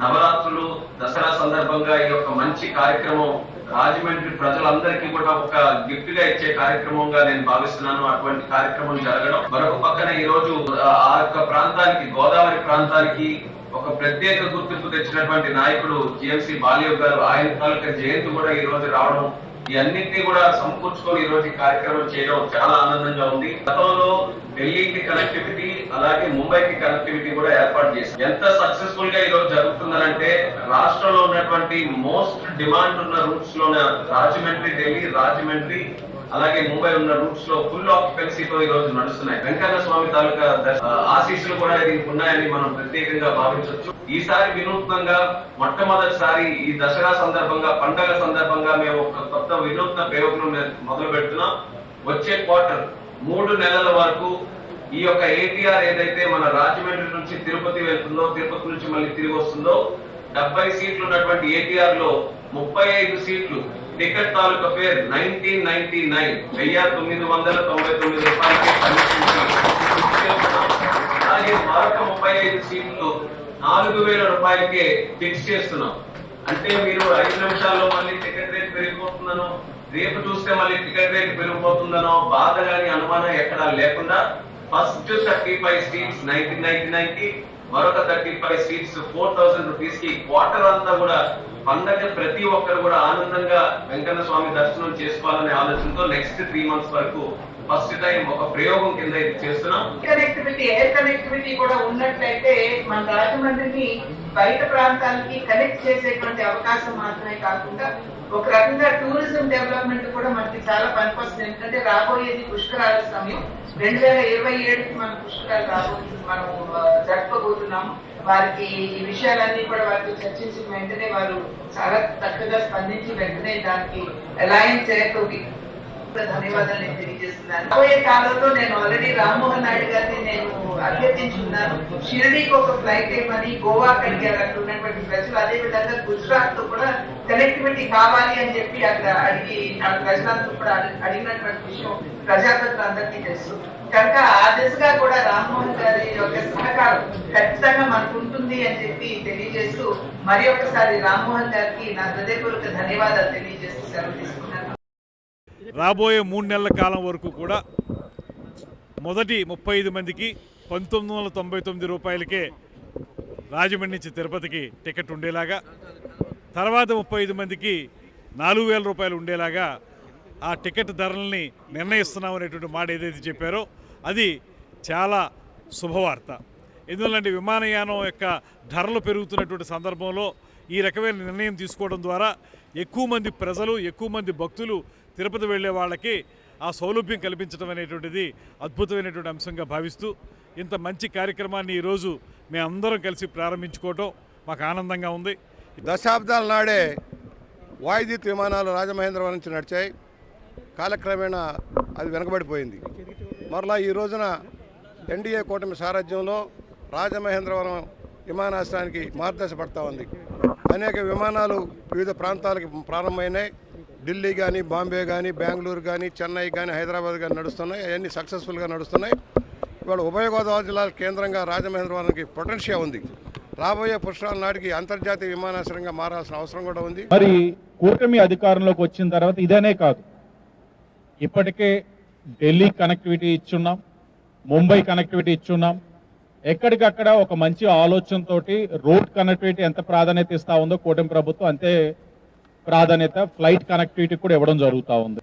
నవరాత్రులు దసరా సందర్భంగా ఈ యొక్క మంచి కార్యక్రమం రాజమండ్రి ప్రజలందరికీ కూడా ఒక గిఫ్ట్గా ఇచ్చే కార్యక్రమంగా నేను భావిస్తున్నాను. అటువంటి కార్యక్రమం జరగడం. మరొక పక్కన ఈ రోజు ఆ యొక్క ప్రాంతానికి గోదావరి ప్రాంతానికి ఒక ప్రత్యేక గుర్తింపు తెచ్చినటువంటి నాయకుడు జిఎంసి బాలయ్య గారు ఆయన తాలూకా జయంతి కూడా ఈ రోజు రావడం ఇవన్నింటినీ కూడా సమకూర్చుకొని ఈ రోజు కార్యక్రమం చేయడం చాలా ఆనందంగా ఉంది. గతంలో ఢిల్లీకి కనెక్టివిటీ అలాగే ముంబైకి కనెక్టివిటీ కూడా ఏర్పాటు చేశాం ఎంత సక్సెస్ఫుల్గా ఈ రోజు జరుగుతుందనంటే రాష్ట్రంలో ఉన్నటువంటి మోస్ట్ డిమాండ్ ఉన్న రూట్స్ లోన రాజమండ్రి ఢిల్లీ రాజమండ్రి అలాగే ముంబై ఉన్న రూట్స్లో ఫుల్ ఆక్యుపెన్సీతో ఈ రోజు నడుస్తున్నాయి. వెంకన్న స్వామి తాలూకా ఆశీస్సులు కూడా దీనికి ఉన్నాయని మనం ప్రత్యేకంగా భావించవచ్చు. ఈసారి వినూత్నంగా మొట్టమొదటిసారి ఈ దసరా సందర్భంగా పండగ సందర్భంగా మేము ఒక కొత్త వినూత్న ప్రయోగం మొదలు పెడుతున్నాం వచ్చే క్వార్టర్ మూడు నెలల వరకు ఈ యొక్క ఏటీఆర్ ఏదైతే మన రాజమండ్రి నుంచి తిరుపతి వెళ్తుందో తిరుపతి నుంచి మళ్ళీ తిరిగి వస్తుందో డెబ్బై సీట్లు ఉన్నటువంటి ఏటీఆర్లో ముప్పై ఐదు సీట్లు టికెట్ తాలూకా పేరు నైన్టీన్ నైన్టీ నైన్ వెయ్యి తొమ్మిది వందల తొంభై తొమ్మిది రూపాయలకి అలాగే మరొక ముప్పై ఐదు సీట్లు నాలుగు వేల రూపాయలకే ఫిక్స్ చేస్తున్నాం. అంటే మీరు ఐదు నిమిషాల్లో మళ్ళీ టికెట్ రేట్ పెరిగిపోతుందనో రేపు చూస్తే మళ్ళీ టికెట్ రేట్ పెరిగిపోతుందనో బాధ కానీ అనుమానం ఎక్కడా లేకుండా first thirty five seats nineteen ninety నైన్కి మరొక thirty five seats four thousand రూపీస్కి క్వార్టర్ అంతా కూడా పండగ ప్రతి ఒక్కరు కూడా ఆనందంగా వెంకన్న స్వామి దర్శనం చేసుకోవాలనే ఆలోచనతో నెక్స్ట్ త్రీ మంత్స్ వరకు ఫస్ట్ టైం ఒక ప్రయోగం కింద ఇది చేస్తున్నాం. కనెక్టివిటీ ఎయిర్ కనెక్టివిటీ కూడా ఉన్నట్లయితే మన రాజమండ్రిని బయట ప్రాంతాలకి కనెక్ట్ చేసేటువంటి అవకాశం మాత్రమే కాకుండా ఒక రకంగా టూరిజం డెవలప్మెంట్ కూడా మనకి చాలా పనికొస్తుంది. ఎందుకంటే రాబోయేది పుష్కరాల సమయం. రెండు వేల ఇరవై ఏడుకి మన పుష్కరాలు రాబోతుంది. మనం జరపబోతున్నాము. వారికి ఈ విషయాలన్నీ కూడా వారితో చర్చించిన వెంటనే వారు చాలా చక్కగా స్పందించి వెంటనే దానికి అలయన్స్ ఏర్పడి ధన్యవాదాలు నేను తెలియజేస్తున్నాను. రాబోయే కాలంలో నేను ఆల్రెడీ రామ్మోహన్ నాయుడు గారిని నేను అభ్యర్థించున్నాను. షిరిడీకి ఒక ఫ్లైట్ ఏమని గోవా అడిగారు అక్కడ ఉన్నటువంటి ప్రజలు అదే విధంగా గుజరాత్తో కూడా కనెక్టివిటీ కావాలి అని చెప్పి అక్కడ అడిగి ఆ ప్రజలందరూ కూడా అడిగినటువంటి విషయం ప్రజాప్రతినిధులందరికీ తెలుసు. కనుక ఆ దిశగా కూడా రామ్మోహన్ గారి యొక్క సహకారం ఖచ్చితంగా మనకు ఉంటుంది అని చెప్పి తెలియజేస్తూ మరి ఒకసారి రామ్మోహన్ గారికి నా హృదయపూర్వక ధన్యవాదాలు తెలియజేస్తూ సెలవు తీసుకున్నాను రాబోయే మూడు నెలల కాలం వరకు కూడా మొదటి ముప్పై ఐదు మందికి పంతొమ్మిది వందల తొంభై తొమ్మిది రూపాయలకే రాజమండ్రి నుంచి తిరుపతికి టికెట్ ఉండేలాగా తర్వాత ముప్పై ఐదు మందికి నాలుగు వేల రూపాయలు ఉండేలాగా ఆ టికెట్ ధరల్ని నిర్ణయిస్తున్నాం అనేటువంటి మాట ఏదైతే చెప్పారో అది చాలా శుభవార్త. ఎందువల్లంటే విమానయానం యొక్క ధరలు పెరుగుతున్నటువంటి సందర్భంలో ఈ రకమైన నిర్ణయం తీసుకోవడం ద్వారా ఎక్కువ మంది ప్రజలు ఎక్కువ మంది భక్తులు తిరుపతి వెళ్ళే వాళ్ళకి ఆ సౌలభ్యం కల్పించడం అనేటువంటిది అద్భుతమైనటువంటి అంశంగా భావిస్తూ ఇంత మంచి కార్యక్రమాన్ని ఈరోజు మేమందరం కలిసి ప్రారంభించుకోవటం మాకు ఆనందంగా ఉంది. దశాబ్దాల నాడే వాయుదీత్ విమానాలు రాజమహేంద్రవరం నుంచి నడిచాయి. కాలక్రమేణా అది వెనకబడిపోయింది. మరలా ఈ రోజున ఎన్డీఏ కూటమి సారథ్యంలో రాజమహేంద్రవరం విమానాశ్రయానికి మార్గదర్శపడతా ఉంది. అనేక విమానాలు వివిధ ప్రాంతాలకు ప్రారంభమైనాయి. ఢిల్లీ కానీ బాంబే కానీ బెంగళూరు కానీ చెన్నై కానీ హైదరాబాద్ కానీ నడుస్తున్నాయి. అవన్నీ సక్సెస్ఫుల్గా నడుస్తున్నాయి. ఇవాళ ఉభయ గోదావరి జిల్లాల కేంద్రంగా రాజమహేంద్రవరానికి పొటెన్షియల్ ఉంది. రాబోయే పుష్కరాల నాటికి అంతర్జాతీయ విమానాశ్రయంగా మారాల్సిన అవసరం కూడా ఉంది. మరి కూటమి అధికారంలోకి వచ్చిన తర్వాత ఇదనే కాదు. ఇప్పటికే ఢిల్లీ కనెక్టివిటీ ఇచ్చున్నాం ముంబై కనెక్టివిటీ ఇచ్చున్నాం ఎక్కడికక్కడ ఒక మంచి ఆలోచనతోటి రోడ్ కనెక్టివిటీ ఎంత ప్రాధాన్యత ఇస్తా ఉందో కూటమి ప్రభుత్వం అంతే ప్రాధాన్యత ఫ్లైట్ కనెక్టివిటీ కూడా ఇవ్వడం జరుగుతూ ఉంది.